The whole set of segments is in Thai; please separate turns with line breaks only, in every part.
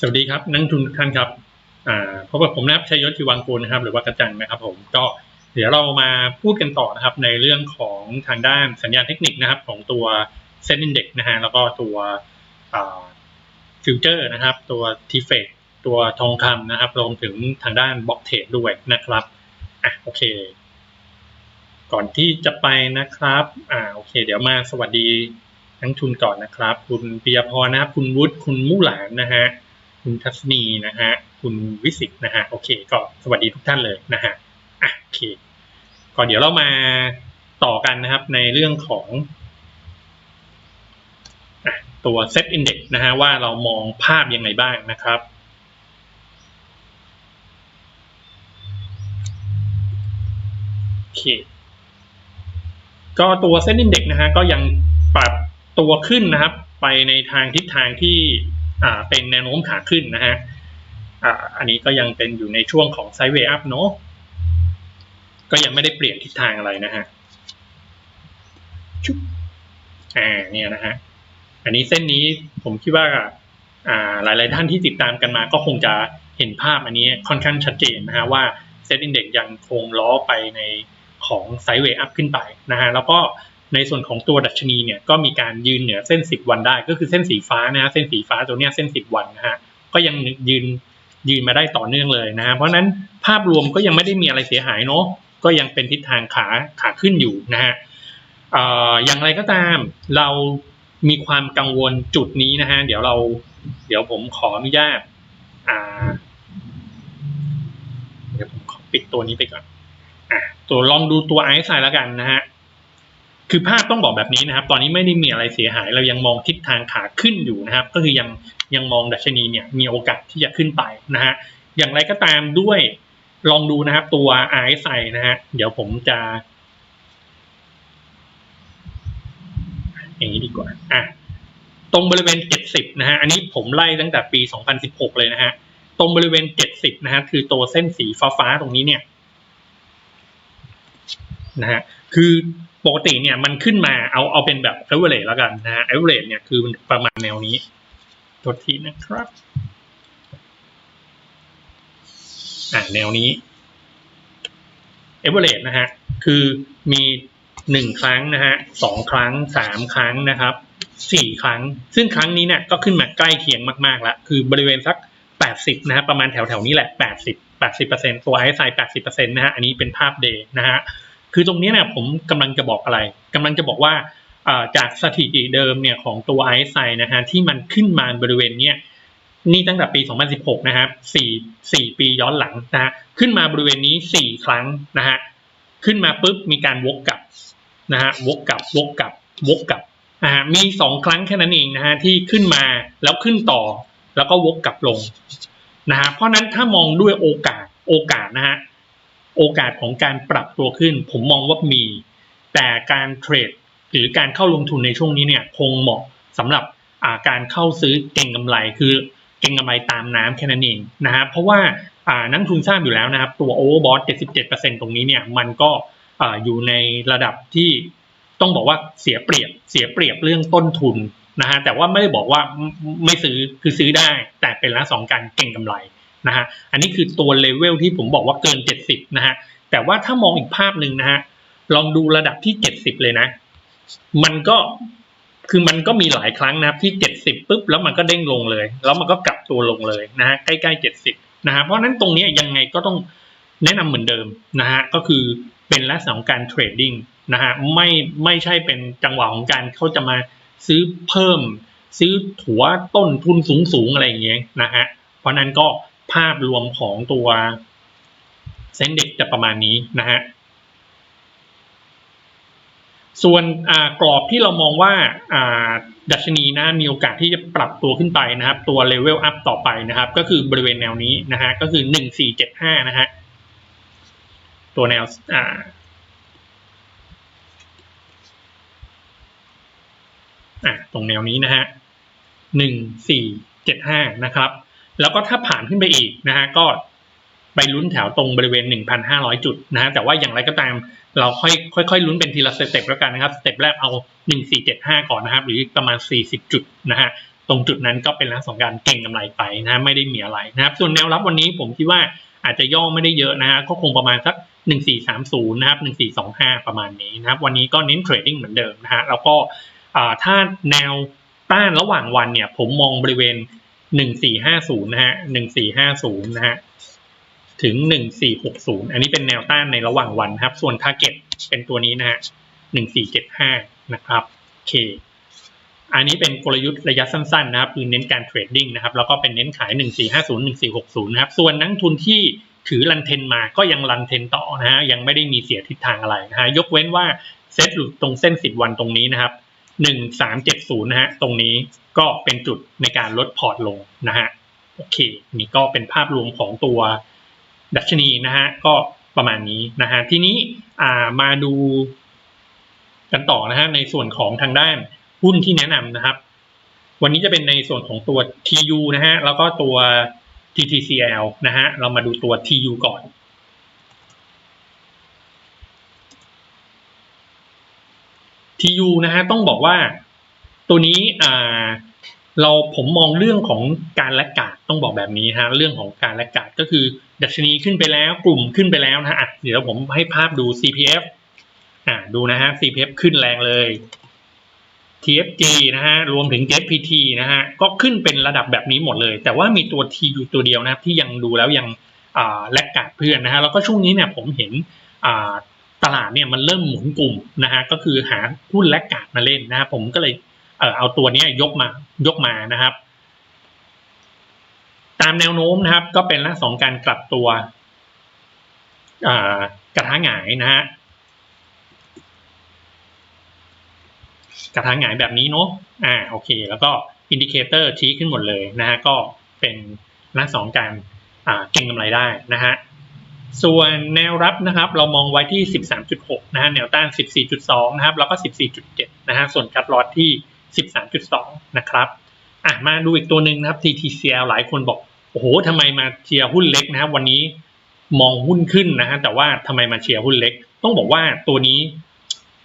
สวัสดีครับนักทุนทุกท่านครับพบกับผมนะครับชัยยศชีวังกูลนะครับ หรือว่ากระจังนะครับผมก็เดี๋ยวเรามาพูดกันต่อนะครับ ในเรื่องของทางด้านสัญญาณเทคนิคนะครับ ของตัวเซ็นดินเด็กนะฮะแล้วก็ตัวฟิวเจอร์นะครับ ตัวทีเฟกตัวทองคำนะครับรวมถึงทางด้านบล็อกเทรดด้วยนะครับอะโอเค ก่อนที่จะไปนะครับอ่าโอเค เดี๋ยวมาสวัสดีนักทุนก่อนนะครับ คุณปิยพรนะครับ คุณวุฒิคุณมู่หลานนะฮะ คุณทัศนีนะฮะคุณวิสิตนะฮะโอเค ก็สวัสดีทุกท่านเลยนะฮะอะโอเคก่อนเดี๋ยวเรามาต่อกันนะครับในเรื่องของอตัว Set Index นะฮะว่าเรามองภาพยังไงบ้างนะครับ โอเค ก็ตัวเส้นอินเด็กนะฮะก็ยังปรับตัวขึ้นนะครับ ไปในทางทิศทางที่ เป็นแนวโน้มขาขึ้นนะฮะอันนี้ก็ยังเป็นอยู่ในช่วงของไซด์เวย์อัพเนาะก็ยังไม่ได้เปลี่ยนทิศทางอะไรนะฮะชุบอ่าเนี่ยนะฮะอันนี้เส้นนี้ผมคิดว่าอ่าหลาย ๆ ท่านที่ติดตามกันมา ก็คงจะเห็นภาพอันนี้ค่อนข้างชัดเจนนะฮะว่าเซ็ตอินเด็กยังคงล้อไปในของไซด์เวย์อัพขึ้นไปนะฮะแล้วก็ ในส่วนของตัวดัชนีเนี่ยก็มีการยืนเหนือเส้น 10 วันได้ ก็คือเส้นสีฟ้านะฮะเส้นสีฟ้าตัวเนี้ยเส้น 10 วันนะฮะก็ยังยืนยืนมาได้ต่อเนื่องเลยนะฮะเพราะนั้นภาพรวมก็ยังไม่ได้มีอะไรเสียหายเนาะก็ยังเป็นทิศทางขาขาขึ้นอยู่นะฮะอย่างไรก็ตามเรามีความกังวลจุดนี้นะฮะเดี๋ยวเรา เดี๋ยวผมขออนุญาตเดี๋ยวผมขอปิดตัวนี้ไปก่อนอตัวลองดูตัวไอซ์ไซแล้วกันนะฮะ คือภาพต้องบอกแบบนี้นะครับ ตอนนี้ไม่ได้มีอะไรเสียหาย เรายังมองทิศทางขาขึ้นอยู่นะครับ ก็คือยังยังมองดัชนีเนี่ยมีโอกาสที่จะขึ้นไปนะฮะ อย่างไรก็ตามด้วยลองดูนะครับตัว RSI นะฮะ เดี๋ยวผมจะ อย่างนี้ดีกว่า อะ ตรงบริเวณ 70 นะฮะ อันนี้ผมไล่ตั้งแต่ปี 2016 เลยนะฮะ ตรงบริเวณ 70 นะฮะ คือตัวเส้นสีฟ้าๆ ตรงนี้เนี่ย นะฮะคือปกติเนี่ยมันขึ้นมาเอาเอาเป็นแบบ average แล้วกันนะฮะ average เนี่ยคือประมาณแนวนี้ทดทีนะครับอ่าแนวนี้ average นะฮะคือมีหนึ่งครั้งนะฮะสองครั้งสามครั้งนะครับสี่ครั้ง ซึ่งครั้งนี้เนี่ยก็ขึ้นมาใกล้เคียงมากๆแล้วคือบริเวณสักแปดสิบนะฮะประมาณแถวๆนี้แหละแปดสิบแปดสิบเปอร์เซ็นตัวไอซ์ไซแปดสิบเปอร์เซ็นต์นะฮะอันนี้เป็นภาพเดย์นะฮะ คือตรงนี้เนี่ยผมกำลังจะบอกอะไรกำลังจะบอกว่าจากสถิติเดิมเนี่ยของตัวไอซ์ไซนะฮะที่มันขึ้นมาบริเวณเนี้ยนี่ตั้งแต่ปี 2016 นะครับ4 4 ปีย้อนหลังนะฮะขึ้นมาบริเวณนี้ 4 ครั้งนะฮะขึ้นมาปุ๊บมีการวกกลับนะฮะวกกลับวกกลับวกกลับนะฮะมีสองครั้งแค่นั้นเองนะฮะที่ขึ้นมาแล้วขึ้นต่อแล้วก็วกกลับลงนะฮะเพราะนั้นถ้ามองด้วยโอกาสโอกาสนะฮะ โอกาสของการปรับตัวขึ้น ผมมองว่ามี แต่การเทรดหรือการเข้าลงทุนในช่วงนี้เนี่ยคงเหมาะสำหรับการเข้าซื้อเก่งกำไรคือเก่งกำไรตามน้ำแค่นั้นเองนะฮะเพราะว่านักทุนทราบอยู่แล้วนะครับ ตัวโอเวอร์บอท77%ตรงนี้เนี่ยมันก็อยู่ในระดับที่ต้องบอกว่าเสียเปรียบเสียเปรียบเรื่องต้นทุนนะฮะแต่ว่าไม่ได้บอกว่าไม่ซื้อคือซื้อได้ แต่เป็นละสองการเก่งกำไร นะฮะอันนี้คือตัวเลเวลที่ผมบอกว่าเกิน 70นะฮะแต่ว่าถ้ามองอีกภาพหนึ่งนะฮะลองดูระดับที่ 70 เลยนะ มันก็คือมันก็มีหลายครั้งนะครับที่ 70ปุ๊บแล้วมันก็เด้งลงเลย แล้วมันก็กลับตัวลงเลยนะฮะใกล้ๆ70นะฮะเพราะนั้นตรงนี้ยังไงก็ต้องแนะนำเหมือนเดิมนะฮะก็คือเป็นลักษณะของการเทรดดิ้งนะฮะไม่ไม่ใช่เป็นจังหวะของการเขาจะมาซื้อเพิ่ม ซื้อถัวต้นทุนสูงๆอะไรอย่างเงี้ยนะฮะเพราะนั้นก็ ภาพรวมของตัวเส้นเด็กจะประมาณนี้นะฮะส่วนกรอบที่เรามองว่าดัชนีนะมีโอกาสที่จะปรับตัวขึ้นไปนะครับ ตัวเลเวลอัพต่อไปนะครับ ก็คือบริเวณแนวนี้นะฮะก็คือหนึ่งสี่เจ็ดห้านะฮะตัวแนวอ่าอะตรงแนวนี้นะฮะหนึ่งสี่เจ็ดห้านะครับ แล้วก็ถ้าผ่านขึ้นไปอีกนะฮะก็ไปลุ้นแถวตรงบริเวณ 1,500 จุดนะฮะแต่ว่าอย่างไรก็ตามเราค่อยค่อยๆลุ้นเป็นทีละสเต็ปแล้วกันนะครับสเต็ปแรกเอา 1475 ก่อนนะครับ หรือประมาณ 40 จุดนะฮะตรงจุดนั้นก็เป็นลักษณะของการเก่งกำไรไปนะไม่ได้มีอะไรนะครับ ส่วนแนวรับวันนี้ผมคิดว่าอาจจะย่อไม่ได้เยอะนะฮะก็คงประมาณสัก 1430 นะครับ 1425 ประมาณนี้นะครับ วันนี้ก็เน้นเทรดดิ้งเหมือนเดิมนะฮะแล้วก็ถ้าแนวต้านระหว่างวันเนี่ย ผมมองบริเวณ 1450นะฮะ1450นะฮะถึง1460อันนี้เป็นแนวต้านในระหว่างวันครับ ส่วน Target เป็นตัวนี้นะฮะ1475นะครับโอเคอันนี้เป็นกลยุทธ์ระยะสั้นๆนะครับคือเน้นการเทรดดิ้งนะครับ แล้วก็เป็นเน้นขาย 1450 1460 นะครับ ส่วนนักทุนที่ถือรันเทนมาก็ยังรันเทนต่อนะฮะยังไม่ได้มีเสียทิศทางอะไรนะฮะยกเว้นว่าเซตหลุดตรงเส้น 10 วันตรงนี้นะครับ 1370นะฮะตรงนี้ก็เป็นจุดในการลดพอร์ตลงนะฮะโอเคนี่ก็เป็นภาพรวมของตัวดัชนีนะฮะก็ประมาณนี้นะฮะทีนี้มาดูกันต่อนะฮะในส่วนของทางด้านหุ้นที่แนะนำนะครับ วันนี้จะเป็นในส่วนของตัว TU นะฮะแล้วก็ตัว TTCL นะฮะเรามาดูตัว TU ก่อน TU นะฮะต้องบอกว่าตัวนี้อ่าเราผมมองเรื่องของการแลกกาดต้องบอกแบบนี้ฮะเรื่องของการแลกกาดก็คือ ดัชนีขึ้นไปแล้วกลุ่มขึ้นไปแล้วนะฮะเดี๋ยวผมให้ภาพดู CPF อ่าดูนะฮะ CPF ขึ้นแรงเลย TFG นะฮะรวมถึง JPT นะฮะก็ขึ้นเป็นระดับแบบนี้หมดเลย แต่ว่ามีตัว TU ตัวเดียวนะครับที่ยังดูแล้วยังแลกกาดเพื่อนนะฮะแล้วก็ช่วงนี้เนี่ยผมเห็น ตลาดเนี่ยมันเริ่มหมุนกลุ่มนะฮะก็คือหาหุ้นแลกกาดมาเล่นนะครับผมก็เลยเออเอาตัวนี้ยกมายกมานะครับ ตามแนวโน้มนะครับ ก็เป็นลักษณะของการกลับตัวกระทะหงายนะฮะกระทะหงายแบบนี้เนาะอ่าโอเค แล้วก็อินดิเคเตอร์ชี้ขึ้นหมดเลยนะฮะก็เป็นลักษณะของการเก็งกำไรได้นะฮะ ส่วนแนวรับนะครับเรามองไว้ที่ 13.6 นะฮะแนวต้าน 14.2 นะครับแล้วก็ 14.7 นะฮะส่วนคัดลอตที่ 13.2 นะครับอะมาดูอีกตัวหนึ่งนะครับ TTCL หลายคนบอกโอ้โหทำไมมาเชียร์หุ้นเล็กนะครับ วันนี้มองหุ้นขึ้นนะฮะแต่ว่าทำไมมาเชียร์หุ้นเล็ก ต้องบอกว่าตัวนี้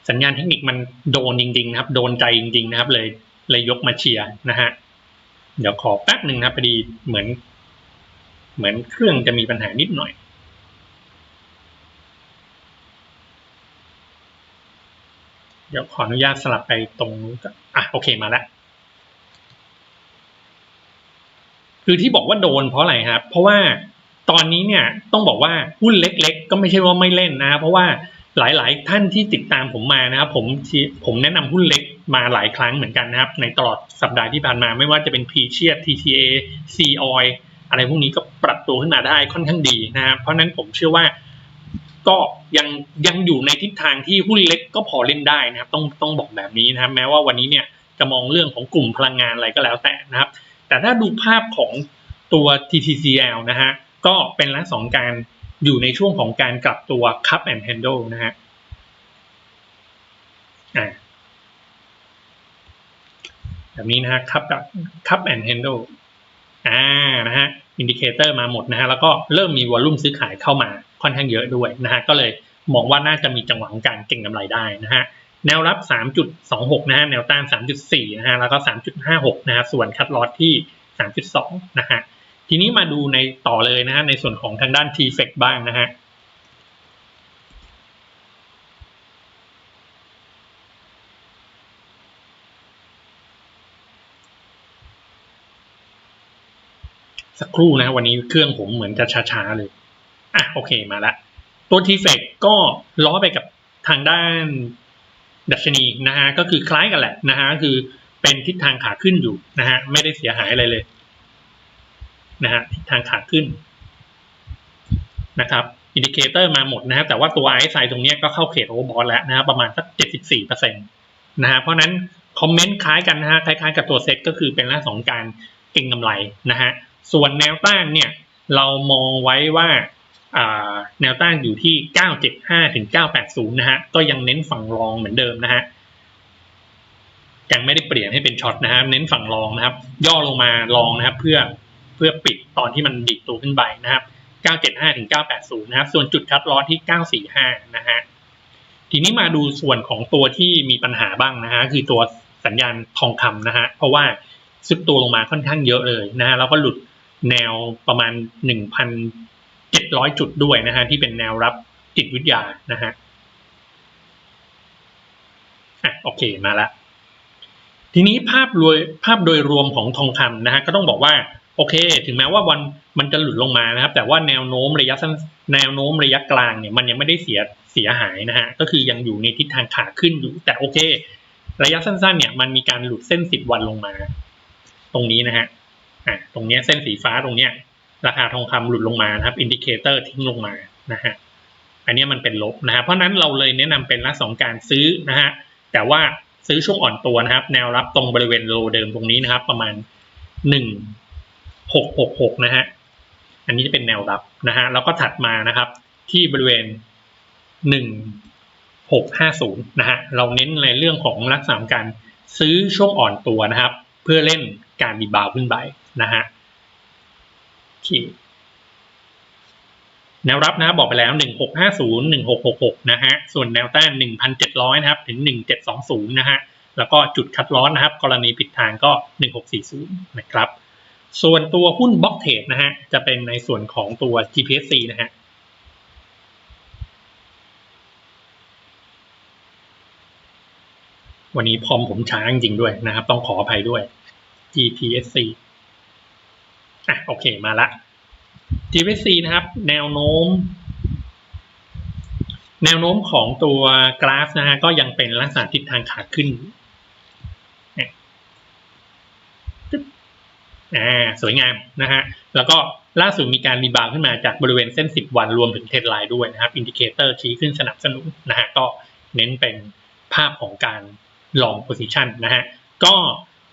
สัญญาณเทคนิคมันโดนจริงๆนะครับ โดนใจจริง ๆ นะครับ เลยเลยยกมาเชียร์นะฮะเดี๋ยวขอแป๊บหนึ่งนะพอดีเหมือน เหมือนเครื่องจะมีปัญหานิดหน่อย เดี๋ยวขออนุญาตสลับไปตรงนู้นก่อนอะโอเคมาแล้วคือที่บอกว่าโดนเพราะอะไรครับ เพราะว่าตอนนี้เนี่ยต้องบอกว่าหุ้นเล็ก ๆ ก็ไม่ใช่ว่าไม่เล่นนะ เพราะว่าหลายๆท่านที่ติดตามผมมานะครับผมผมแนะนำหุ้นเล็กมาหลายครั้งเหมือนกันนะครับ ในตลอดสัปดาห์ที่ผ่านมาไม่ว่าจะเป็น p ีเชีย TTA C Oil อะไรพวกนี้ก็ปรับตัวขึ้นมาได้ค่อนข้างดีนะครับเพราะนั้นผมเชื่อว่า ก็ยังยังอยู่ในทิศทางที่หุ้นเล็กก็พอเล่นได้นะครับ ต้องต้องบอกแบบนี้นะครับ แม้ว่าวันนี้เนี่ยจะมองเรื่องของกลุ่มพลังงานอะไรก็แล้วแต่นะครับ แต่ถ้าดูภาพของตัว TTCL นะฮะก็เป็นลักษณะของการอยู่ในช่วงของการกลับตัว cup and handle นะฮะอ่าแบบนี้นะฮะ cup cup and handle อ่านะฮะ อินดิเคเตอร์มาหมดนะฮะแล้วก็เริ่มมีวอลลุ่มซื้อขายเข้ามาค่อนข้างเยอะด้วยนะฮะก็เลยมองว่าน่าจะมีจังหวะของการเก่งกำไรได้นะฮะแนวรับ 3.26 นะฮะแนวต้าน 3.4 นะฮะแล้วก็ 3.56 นะฮะส่วนคัดลอตที่ 3.2 นะฮะทีนี้มาดูในต่อเลยนะฮะในส่วนของทางด้าน t f e c บ้างนะฮะ สักครู่นะวันนี้เครื่องผมเหมือนจะช้าๆเลย อะโอเคมาละ ตัว t f e c ก็ล้อไปกับทางด้านดัชนีนะฮะก็คือคล้ายกันแหละนะฮะคือเป็นทิศทางขาขึ้นอยู่นะฮะไม่ได้เสียหายอะไรเลยนะฮะทิศทางขาขึ้นนะครับอินดิเคเตอร์มาหมดนะฮะแต่ว่าตัวไอซ์ไซตรงนี้ก็เข้าเขตโอเวอร์บอลแล้วนะฮะประมาณสัก 74%นะฮะเพราะนั้นคอมเมนต์คล้ายกันนะฮะคล้ายๆกับตัวเซตก็คือเป็นลักษณะของการเก็งกำไรนะฮะ ส่วนแนวต้านเนี่ยเรามองไว้ว่าแนวต้านอยู่ที่ 975 ถึง 980 นะฮะ ก็ยังเน้นฝั่งรองเหมือนเดิมนะฮะ ยังไม่ได้เปลี่ยนให้เป็นช็อตนะฮะ เน้นฝั่งรองนะครับ ย่อลงมาลองนะครับ เพื่อ เพื่อปิดตอนที่มันดิดตัวขึ้นไปนะครับ 975 ถึง 980 นะครับ ส่วนจุดคัดลอสที่ 945 นะฮะ ทีนี้มาดูส่วนของตัวที่มีปัญหาบ้างนะฮะ คือตัวสัญญาณทองคำนะฮะ เพราะว่าซุดตัวลงมาค่อนข้างเยอะเลยนะฮะ แล้วก็หลุด แนวประมาณหนึ่งพันเจ็ดร้อยจุดด้วยนะฮะที่เป็นแนวรับจิตวิทยานะฮะอะโอเคมาละทีนี้ภาพรวยภาพโดยรวมของทองคำนะฮะก็ต้องบอกว่าโอเค ถึงแม้ว่าวันมันจะหลุดลงมานะครับ แต่ว่าแนวโน้มระยะสั้นแนวโน้มระยะกลางเนี่ยมันยังไม่ได้เสียเสียหายนะฮะก็คือยังอยู่ในทิศทางขาขึ้นอยู่ แต่โอเค ระยะสั้นๆ เนี่ยมันมีการหลุดเส้นสิบวันลงมา ตรงนี้นะฮะ อะตรงนี้เส้นสีฟ้าตรงเนี้ยราคาทองคำหลุดลงมานะครับอินดิเคเตอร์ทิ้งลงมานะฮะอันนี้มันเป็นลบนะฮะเพราะนั้นเราเลยแนะนำเป็นลักษณะของการซื้อนะฮะแต่ว่าซื้อช่วงอ่อนตัวนะครับ แนวรับตรงบริเวณโลเดิมตรงนี้นะครับ ประมาณหนึ่งหกหกหกนะฮะอันนี้จะเป็นแนวรับนะฮะแล้วก็ถัดมานะครับ ที่บริเวณหนึ่งหกห้าศูนย์นะฮะเราเน้นในเรื่องของลักษณะการซื้อช่วงอ่อนตัวนะครับ เพื่อเล่น การดีบาวขึ้นไปนะฮะโอเคแนวรับนะบบอกไปแล้ว 1650 1666 นะฮะ ส่วนแนวต้าน 1,700 นะครับ ถึง 1720 นะฮะ แล้วก็จุดคัดล้อนะครับ กรณีผิดทางก็ 1640 นะครับ ส่วนตัวหุ้นบล็อกเทรดนะฮะ จะเป็นในส่วนของตัว GPC นะฮะ วันนี้พอมผมช้าจริงด้วยนะครับ ต้องขออภัยด้วย GPSC อะโอเคมาละ G.P.S.C. นะครับ แนวโน้ม แนวโน้มของตัวกราฟนะฮะก็ยังเป็นลักษณะทิศทางขาขึ้นอ่าสวยงามนะฮะแล้วก็ล่าสุดมีการรีบาวขึ้นมาจากบริเวณเส้น 10 วันรวมถึงเทรนไลน์ด้วยนะครับอินดิเคเตอร์ชี้ขึ้นสนับสนุนนะฮะก็เน้นเป็นภาพของการลองโพซิชันนะฮะก็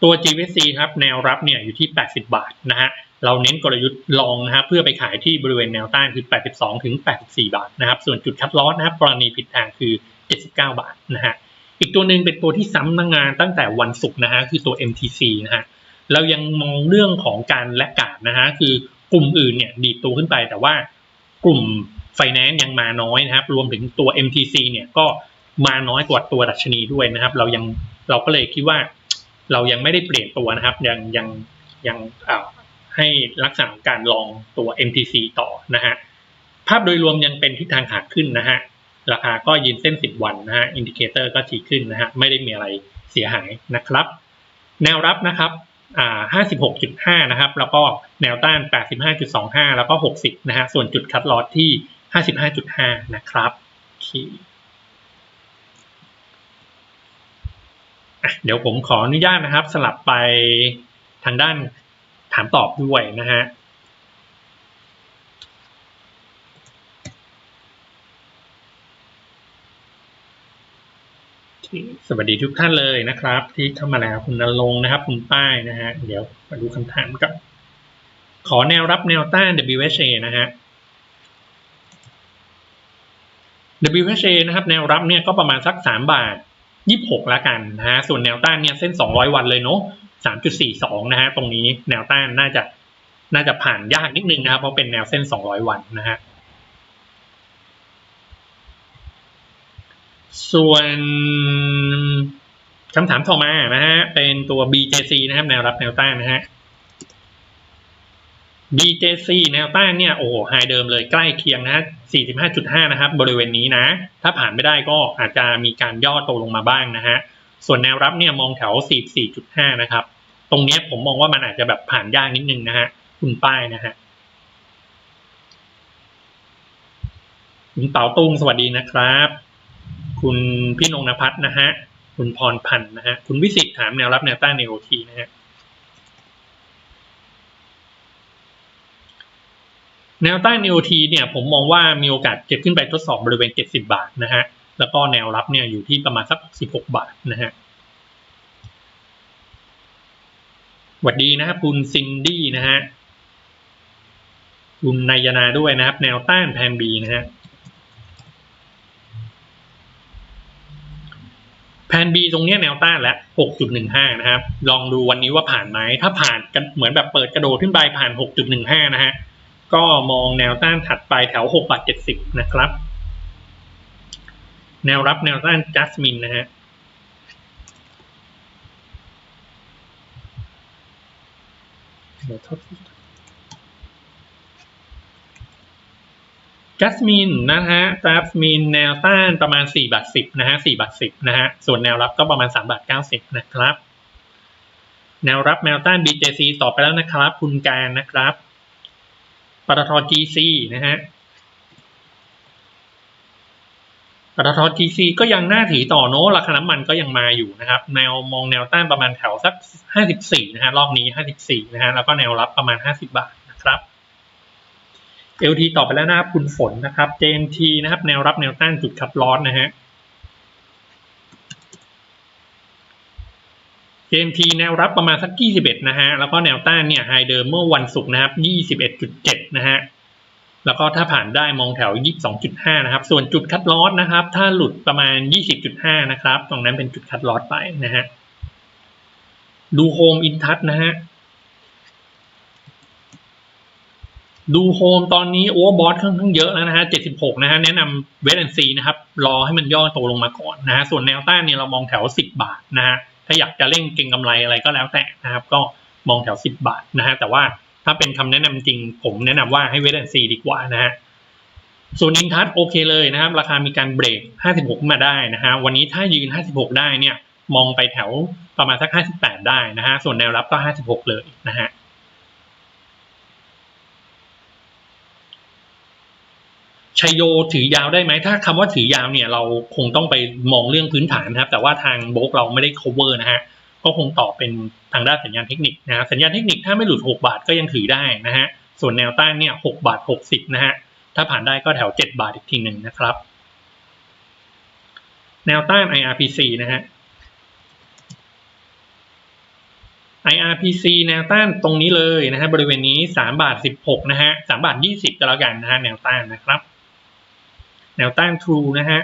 ตัว GVC ครับแนวรับเนี่ยอยู่ที่ 80 บาทนะฮะเราเน้นกลยุทธ์ลองนะครับเพื่อไปขายที่บริเวณแนวต้านคือ 82 ถึง 84 บาทนะครับส่วนจุดคัดลอสนะครับกรณีผิดทางคือ 79 บาทนะฮะอีกตัวหนึ่งเป็นตัวที่ซ้ำงานตั้งแต่วันศุกร์นะฮะคือตัว MTC นะฮะเรายังมองเรื่องของการและกาดนะฮะคือกลุ่มอื่นเนี่ยดีดตัวขึ้นไปแต่ว่ากลุ่มไฟแนนซ์ยังมาน้อยนะครับ รวมถึงตัว MTC เนี่ยก็มาน้อยกว่าตัวดัชนีด้วยนะครับ เรายังเราก็เลยคิดว่า เรายังไม่ได้เปลี่ยนตัวนะครับ ยังยังยังให้ลักษณะของการลองตัว MTC ต่อนะฮะภาพโดยรวมยังเป็นทิศทางขาขึ้นนะฮะราคาก็ยืนเส้น 10 วันนะฮะอินดิเคเตอร์ก็ชี้ขึ้นนะฮะไม่ได้มีอะไรเสียหายนะครับ แนวรับนะครับ56.5 นะครับ แล้วก็แนวต้าน 85.25 แล้วก็ 60 นะฮะ ส่วนจุดคัดลอสที่ 55.5 นะครับโอเค เดี๋ยวผมขออนุญาตนะครับ สลับไปทางด้านถามตอบด้วยนะฮะสวัสดีทุกท่านเลยนะครับ ที่เข้ามาแล้วคุณนรงนะครับ คุณป้ายนะฮะเดี๋ยวมาดูคำถามกับ ขอแนวรับแนวต้าน WHA นะฮะ WHA นะครับ แนวรับเนี่ยก็ประมาณสัก 3 บาท 26แล้วกันนะฮะส่วนแนวต้านเนี่ยเส้น200วันเลยเนาะสามจุดสี่สองนะฮะตรงนี้แนวต้านน่าจะน่าจะผ่านยากนิดนึงนะครับเพราะเป็นแนวเส้นสองร้อยวันนะฮะส่วนคำถามต่อมานะฮะเป็นตัว BJC นะครับแนวรับแนวต้านนะฮะ BJC แนวต้านเนี่ยโอ้ไฮเดิมเลยใกล้เคียงนะฮะ45.5 นะครับ บริเวณนี้นะ ถ้าผ่านไม่ได้ก็อาจจะมีการย่อตัวลงมาบ้างนะฮะ ส่วนแนวรับเนี่ยมองแถว 44.5 นะครับ ตรงนี้ผมมองว่ามันอาจจะแบบผ่านยากนิดนึงนะฮะ คุณป้ายนะฮะคุณเต๋าตุ้งสวัสดีนะครับ คุณพี่นงนภัทรนะฮะ คุณพรพันธ์นะฮะ คุณวิสิตถามแนวรับแนวต้านในโอทีนะฮะ แนวต้าน NOT เนี่ยผมมองว่ามีโอกาสเก็บขึ้นไปทดสอบบริเวณ 70 บาทนะฮะ แล้วก็แนวรับเนี่ยอยู่ที่ประมาณสัก 16 บาทนะฮะหวัดดีนะครับคุณซินดี้นะฮะคุณนายนาด้วยนะครับ แนวต้านแพนบีนะฮะแพนบีตรงนี้แนวต้านแล้ว 6.15 นะครับ ลองดูวันนี้ว่าผ่านไหม ถ้าผ่านกันเหมือนแบบเปิดกระโดดขึ้นไปผ่าน 6.15 นะฮะ ก็มองแนวต้านถัดไปแถว6บาท70 นะครับ แนวรับแนวต้านจัสมินนะฮะจัสมินนะฮะจัสมินแนวต้านประมาณ4บาท10นะฮะ4บาท10นะฮะ ส่วนแนวรับก็ประมาณ3บาท90 นะครับ แนวรับแนวต้าน BJC ต่อไปแล้วนะครับ คุณการนะครับ ปตท GC นะฮะปตท GC ก็ยังน่าถือต่อโน้ราคาน้ำมันก็ยังมาอยู่นะครับแนวมองแนวต้านประมาณแถวสัก 54 นะฮะรอบนี้ 54 นะฮะแล้วก็แนวรับประมาณ 50 บาทนะครับ LT ต่อไปแล้วนะครับคุณฝนนะครับ JMT นะครับ แนวรับแนวต้านจุดคับลอสนะฮะ JMT แนวรับประมาณสัก 21 นะฮะ แล้วก็แนวต้านเนี่ยไฮเดิมเมื่อวันศุกร์นะครับ 21.7 นะฮะ แล้วก็ถ้าผ่านได้มองแถว 22.5 นะครับ ส่วนจุดคัดลอสนะครับ ถ้าหลุดประมาณ 20.5 นะครับ ตรงนั้นเป็นจุดคัดลอสไปนะฮะ ดูโฮมอินทัศนะฮะดูโฮมตอนนี้โอเวอร์บอทค่อนข้างเยอะแล้วนะฮะ 76 นะฮะ แนะนำเวสแอนซีนะครับ รอให้มันย่อตัวลงมาก่อนนะฮะ ส่วนแนวต้านเนี่ยเรามองแถว 10 บาทนะฮะ ถ้าอยากจะเร่งเก็งกำไรอะไรก็แล้วแต่นะครับ ก็มองแถว 10 บาทนะฮะแต่ว่าถ้าเป็นคำแนะนำจริง ผมแนะนำว่าให้เวทแอนซีดีกว่านะฮะส่วนอินทัศโอเคเลยนะครับ ราคามีการเบรก 56 มาได้นะฮะวันนี้ถ้ายืน 56 ได้เนี่ยมองไปแถวประมาณสัก 58 ได้นะฮะส่วนแนวรับก็ 56 เลยนะฮะ ชยโยถือยาวได้ไหม ถ้าคำว่าถือยาวเนี่ยเราคงต้องไปมองเรื่องพื้นฐานนะครับ แต่ว่าทางโบกเราไม่ได้ cover นะฮะ ก็คงตอบเป็นทางด้านสัญญาณเทคนิคนะฮะสัญญาณเทคนิคถ้าไม่หลุด 6 บาทก็ยังถือได้นะฮะ ส่วนแนวต้านเนี่ย6บาท 60 นะฮะ ถ้าผ่านได้ก็แถว 7 บาทอีกทีหนึ่งนะครับ แนวต้าน IRPC นะฮะ IRPC แนวต้านตรงนี้เลยนะฮะบริเวณนี้3บาท16นะฮะ3บาท20ก็แล้วกันนะฮะแนวต้านนะครับ แนวต้าน True นะฮะ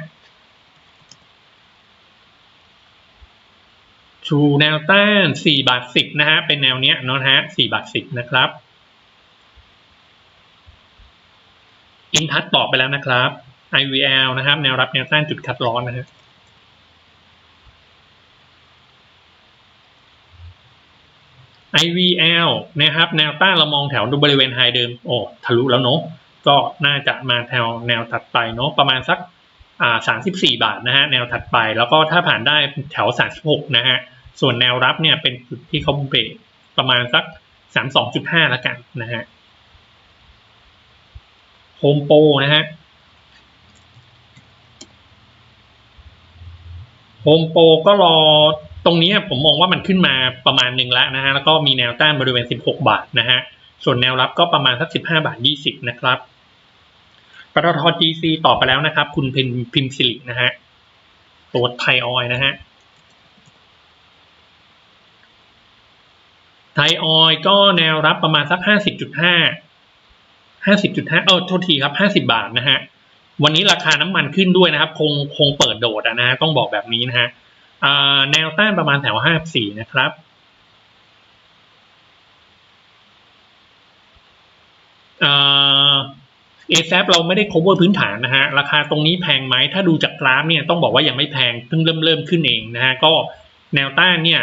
True แนวต้าน4บาท10นะฮะ เป็นแนวเนี้ยเนาะฮะ4บาท10นะครับ อินทัศตอบไปแล้วนะครับ IVL นะครับ แนวรับแนวต้านจุดคัดร้อนนะฮะ IVL นะครับ แนวต้านเรามองแถวดูบริเวณไฮเดิม โอ้ ทะลุแล้วเนาะ ก็น่าจะมาแถวแนวถัดไปเนาะประมาณสักอ่า34บาทนะฮะแนวถัดไปแล้วก็ถ้าผ่านได้แถว36นะฮะส่วนแนวรับเนี่ยเป็นจุดที่เขาเบรกประมาณสัก32.5แล้วกันนะฮะโฮมโปรนะฮะโฮมโปรก็รอตรงนี้ผมมองว่ามันขึ้นมาประมาณหนึ่งแล้วนะฮะแล้วก็มีแนวต้านบริเวณ 16 บาทนะฮะส่วนแนวรับก็ประมาณสัก 15 บาท 20 นะครับ ปตท GC ต่อไปแล้วนะครับ คุณพิมพิมสิรินะฮะตัวไทยออยนะฮะไทยออยก็แนวรับประมาณสัก50.5 50.5เออโทษทีครับ50บาทนะฮะวันนี้ราคาน้ำมันขึ้นด้วยนะครับ คงคงเปิดโดดนะฮะต้องบอกแบบนี้นะฮะแนวต้านประมาณแถว54นะครับอ อซเราไม่ได้ cover พื้นฐานนะฮะ ราคาตรงนี้แพงไหม ถ้าดูจากกราฟเนี่ยต้องบอกว่ายังไม่แพงเพิ่งเริ่มเริ่มขึ้นเองนะฮะ ก็แนวต้านเนี่ย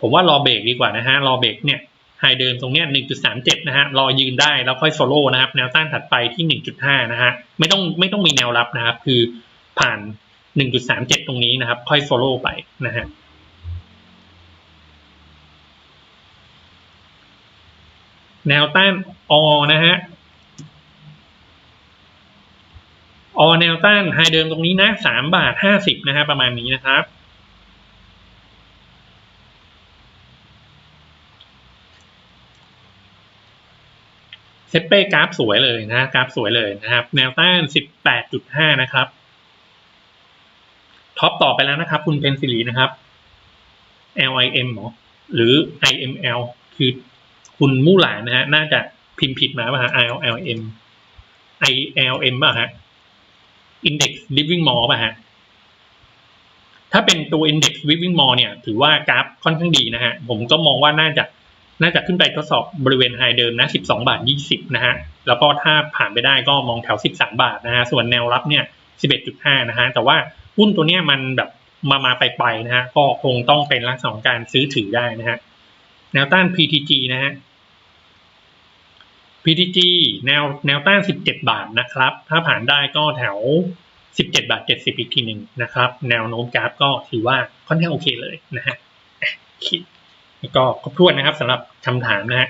ผมว่ารอเบรกดีกว่านะฮะ รอเบรกเนี่ยไฮเดิมตรงเนี้ย1.37 นะฮะ รอยืนได้แล้วค่อยโซโล่นะครับ แนวต้านถัดไปที่ 1.5 นะฮะ ไม่ต้องไม่ต้องมีแนวรับนะครับ คือผ่าน 1.37 ตรงนี้นะครับ ค่อยโซโล่ไปนะฮะแนวต้านอนะฮะ อแนวต้านไฮเดิมตรงนี้นะ3บาท50นะฮะประมาณนี้นะครับ เซเป้กราฟสวยเลยนะกราฟสวยเลยนะครับ แนวต้าน18.5นะครับท็อปต่อไปแล้วนะครับ คุณเพนซิลีนะครับ LIM หรอหรือ IML คือคุณมู่หลานนะฮะน่าจะพิมพ์ผิดมาป่ะฮะ ILM ILM ป่ะฮะ Index Living Mall ป่ะฮะ ถ้าเป็นตัว Index Living Mall เนี่ย ถือว่ากราฟค่อนข้างดีนะฮะ ผมก็มองว่าน่าจะน่าจะขึ้นไปทดสอบบริเวณไฮเดิมนะ 12 บาท 20 นะฮะ แล้วก็ถ้าผ่านไปได้ก็มองแถว 13 บาทนะฮะ ส่วนแนวรับเนี่ย 11.5 นะฮะ แต่ว่าหุ้นตัวเนี้ยมันแบบมามาไปไปนะฮะ ก็คงต้องเป็นลักษณะของการซื้อถือได้นะฮะ แนวต้าน PTG นะฮะ PTG แนวแนวต้าน 17 บาทนะครับ ถ้าผ่านได้ก็แถว 17 บาท 70 อีกทีหนึ่งนะครับ แนวโน้มกราฟก็ถือว่าค่อนข้างโอเคเลยนะฮะก็ครบถ้วนนะครับสำหรับคำถามนะฮะ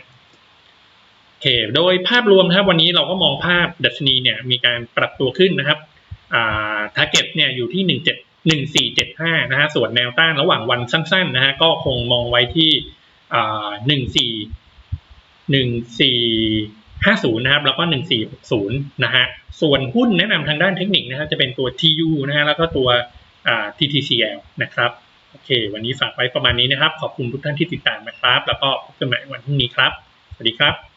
โอเคโดยภาพรวมนะครับวันนี้เราก็มองภาพดัชนีเนี่ยมีการปรับตัวขึ้นนะครับอ่า target เนี่ยอยู่ที่ 17 1475 นะฮะ ส่วนแนวต้านระหว่างวันสั้นๆ นะฮะ ก็คงมองไว้ที่อ่า14 50นะครับแล้วก็ 1460นะฮะส่วนหุ้นแนะนำทางด้านเทคนิคนะครับจะเป็นตัว TU นะฮะแล้วก็ตัว TTCL นะครับโอเค วันนี้ฝากไว้ประมาณนี้นะครับ ขอบคุณทุกท่านที่ติดตามนะครับ แล้วก็พบกันใหม่วันพรุ่งนี้ครับ สวัสดีครับ